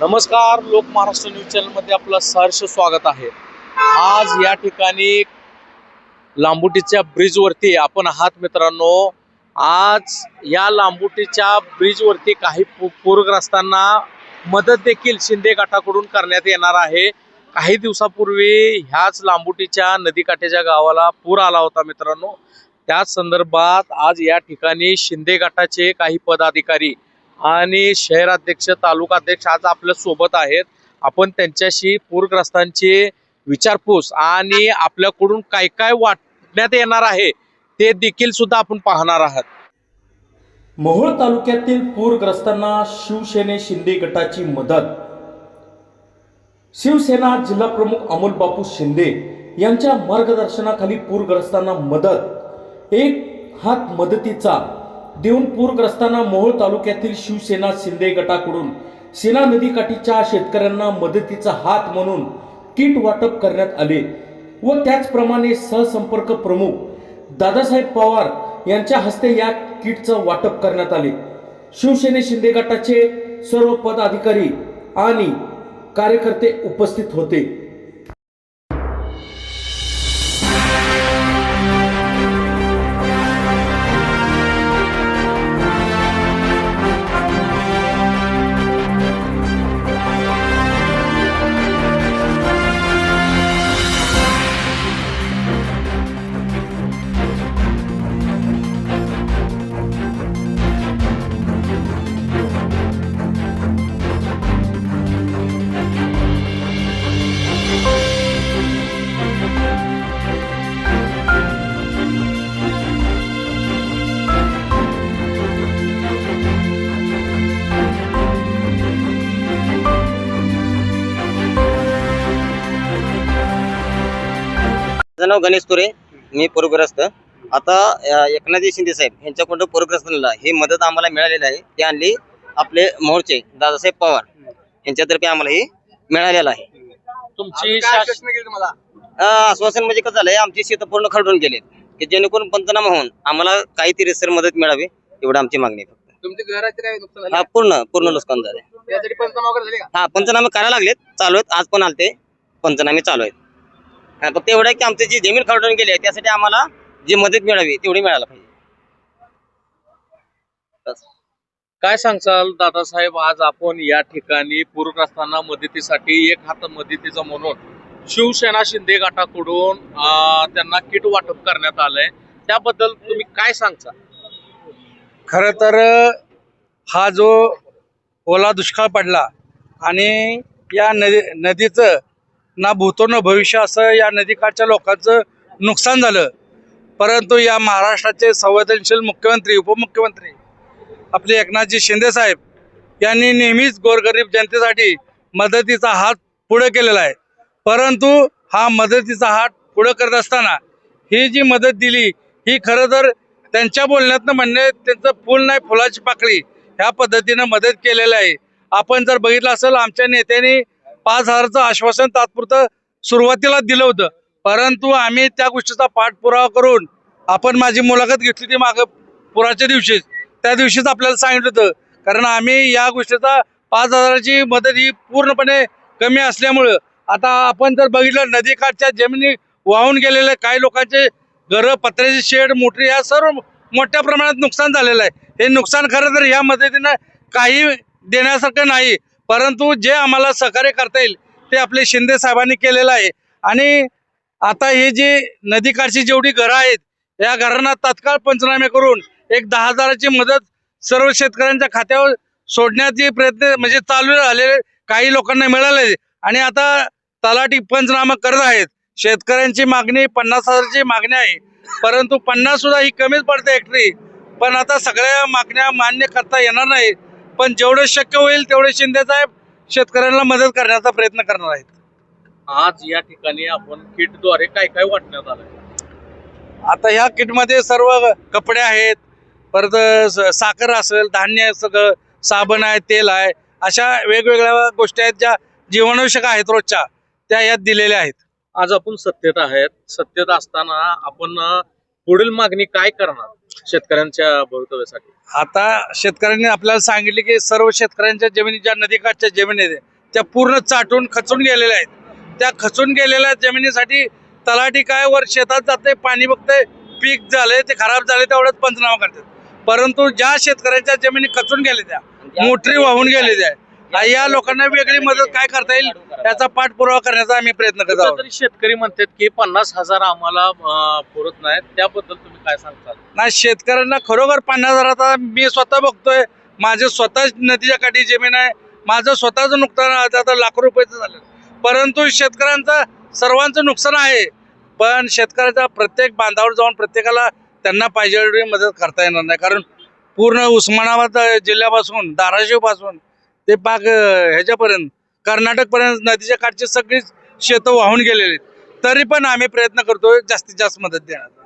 नमस्कार लोक महाराष्ट्र न्यूज चॅनलमध्ये आपलं सहर्ष स्वागत आहे. आज या ठिकाणी लांबुटीच्या ब्रिजवरती आपण आहात मित्रांनो. आज या लांबुटीच्या ब्रिजवरती काही पूरग्रस्तांना मदत देखील शिंदे गटाकडून करण्यात येणार आहे. काही दिवसापूर्वी ह्याच लांबुटीच्या नदीकाठेच्या गावाला पूर आला होता मित्रांनो. त्याच संदर्भात आज या ठिकाणी शिंदे गटाचे काही पदाधिकारी आणि शहराध्यक्ष तालुका अध्यक्ष आज आपल्यासोबत आहेत. आपण त्यांच्याशी पूरग्रस्तांची विचारपूस आणि आपल्याकडून काय काय वाटण्यात येणार आहे ते देखील सुद्धा आपण पाहणार आहात. मोहोळ तालुक्यातील पूरग्रस्तांना शिवसेने शिंदे गटाची मदत. शिवसेना जिल्हा प्रमुख अमोल बापू शिंदे यांच्या मार्गदर्शनाखाली पूरग्रस्तांना मदत. एक हात मदतीचा देऊन पूरग्रस्तांना मोहोळ तालुक्यातील शिवसेना शिंदे गटाकडून सेना नदीकाठीच्या शेतकऱ्यांना मदतीचा हात म्हणून किट वाटप करण्यात आले व त्याचप्रमाणे सहसंपर्क प्रमुख दादासाहेब पवार यांच्या हस्ते या किटचं वाटप करण्यात आले. शिवसेने शिंदे गटाचे सर्व पदाधिकारी आणि कार्यकर्ते उपस्थित होते. माझं नाव गणेश तुरे. मी पूरग्रस्त. आता एकनाथजी शिंदे साहेब यांच्याकडून पूरग्रस्तांना ही मदत आम्हाला मिळालेली आहे. ती आणली आपले मोर्चे दादासाहेब पवार यांच्यातर्फे आम्हाला ही मिळालेलं आहे. तुमची आश्वासन म्हणजे कसं झालंय आमची शेत पूर्ण खरडून गेले की जेणेकरून पंचनामा होऊन आम्हाला काहीतरी सर मदत मिळावी एवढं आमची मागणी आहे फक्त. तुमच्या घराचे काय नुकसान झाले? हा पूर्ण पूर्ण नुकसान झाले का? हा पंचनामे करायला लागलेत. चालू आहेत. आज पण आलते. पंचनामे चालू आहेत. फक्त एवढं आहे की आमची जी जमीन खरडून गेली आहे त्यासाठी आम्हाला जी मदत मिळावी तेवढी मिळायला पाहिजे. काय सांगचाल दादासाहेब आज आपण या ठिकाणी पूरग्रस्तांना मदतीसाठी एक हात मदतीचा म्हणून शिवसेना शिंदे गटाकडून अं, त्यांना किट वाटप करण्यात आलंय. त्याबद्दल तुम्ही काय सांगता खरं तर हा जो ओला दुष्काळ पडला आणि या नदी नदीचं ना भूतो न भविष्य असं या नदीकाठच्या लोकांचं नुकसान झालं. परंतु या महाराष्ट्राचे संवेदनशील मुख्यमंत्री उपमुख्यमंत्री आपले एकनाथजी शिंदे साहेब यांनी नेहमीच गोरगरीब जनतेसाठी मदतीचा हात पुढे केलेला आहे. परंतु हा मदतीचा हात पुढे करत असताना ही जी मदत दिली ही खरं तर त्यांच्या बोलण्यातनं म्हणणे त्यांचं फुल नाही फुलाची पाकळी ह्या पद्धतीनं मदत केलेलं आहे. आपण जर बघितलं असेल आमच्या नेत्यांनी पाच हजारचं आश्वासन तात्पुरतं सुरुवातीला दिलं होतं. परंतु आम्ही त्या गोष्टीचा पाठपुरावा करून आपण माझी मुलाखत घेतली ती मागं पुराच्या दिवशीच. त्या दिवशीच आपल्याला सांगितलं होतं. कारण आम्ही या गोष्टीचा पाच हजाराची मदत ही पूर्णपणे कमी असल्यामुळं आता आपण जर बघितलं नदीकाठच्या जमिनी वाहून गेलेल्या काही लोकांचे घरं पत्र्याचे शेड मोटरी या सर्व मोठ्या प्रमाणात नुकसान झालेलं आहे. हे नुकसान खरं तर या मदतीनं काही देण्यासारखं नाही. परंतु जे आम्हाला सहकार्य करता येईल ते आपले शिंदे साहेबांनी केलेलं आहे. आणि आता ही जी नदीकाठची जेवढी घरं आहेत या घरांना तात्काळ पंचनामे करून एक दहा हजाराची मदत सर्व शेतकऱ्यांच्या खात्यावर सोडण्याचे प्रयत्न म्हणजे चालू झालेले काही लोकांना मिळाले आणि आता तलाठी पंचनामा करत आहेत. शेतकऱ्यांची मागणी पन्नास हजाराची मागणी आहे. परंतु पन्नास सुद्धा ही कमीच पडते हेक्टरी पण आता सगळ्या मागण्या मान्य करता येणार नाही पण जेवढं शक्य होईल तेवढे शिंदे साहेब शेतकऱ्यांना मदत करण्याचा प्रयत्न करणार आहेत. आज या ठिकाणी आपण किटद्वारे काय काय वाटण्यात आलंय? आता ह्या किटमध्ये सर्व कपडे आहेत परत स- साखर असेल धान्य सगळं साबण आहे तेल आहे अशा वेगवेगळ्या गोष्टी आहेत ज्या जीवनावश्यक आहेत रोजच्या त्या यात दिलेल्या आहेत. आज आपण सत्तेत आहेत. सत्तेत असताना आपण अं, पुढील मागणी काय करणार? शेतकऱ्यांच्या भवितव्यासाठी? आता शेतकऱ्यांनी आपल्याला सांगितले की सर्व शेतकऱ्यांच्या जमिनी ज्या नदीकाठच्या जमिनी आहेत त्या पूर्ण चाटून खचून गेलेल्या आहेत. त्या खचून गेलेल्या जमिनीसाठी तलाठी काय वर शेतात जाते पाणी बघते पीक झाले ते खराब झाले तेवढंच पंचनामा करतात. परंतु ज्या शेतकऱ्यांच्या जमिनी खचून गेल्या त्या मोटरी वाहून गेले या लोकांना वेगळी मदत काय करता येईल याचा पाठपुरावा करण्याचा आम्ही प्रयत्न करत आहोत. तरी शेतकरी म्हणतात की पन्नास हजार आम्हाला अं, पुरत नाहीत. त्याबद्दल तुम्ही काय सांगताल? नाही शेतकऱ्यांना खरोखर पन्नास हजार आता मी स्वतः बघतोय. माझे स्वतः नदीच्या काठी जमीन आहे. माझं स्वतःच नुकसान आहे, आता लाखो रुपयाचं झालं. परंतु शेतकऱ्यांचं सर्वांचं नुकसान आहे. पण शेतकऱ्याच्या प्रत्येक बांधावर जाऊन प्रत्येकाला त्यांना पाहिजे एवढी मदत करता येणार नाही. कारण पूर्ण उस्मानाबाद जिल्ह्यापासून धाराशिवपासून ते पाक ह्याच्यापर्यंत कर्नाटक पर्यंत नदीच्या काठचे सगळीच शेतं वाहून गेलेली तरी पण आम्ही प्रयत्न करतोय जास्तीत जास्त मदत देण्याचा.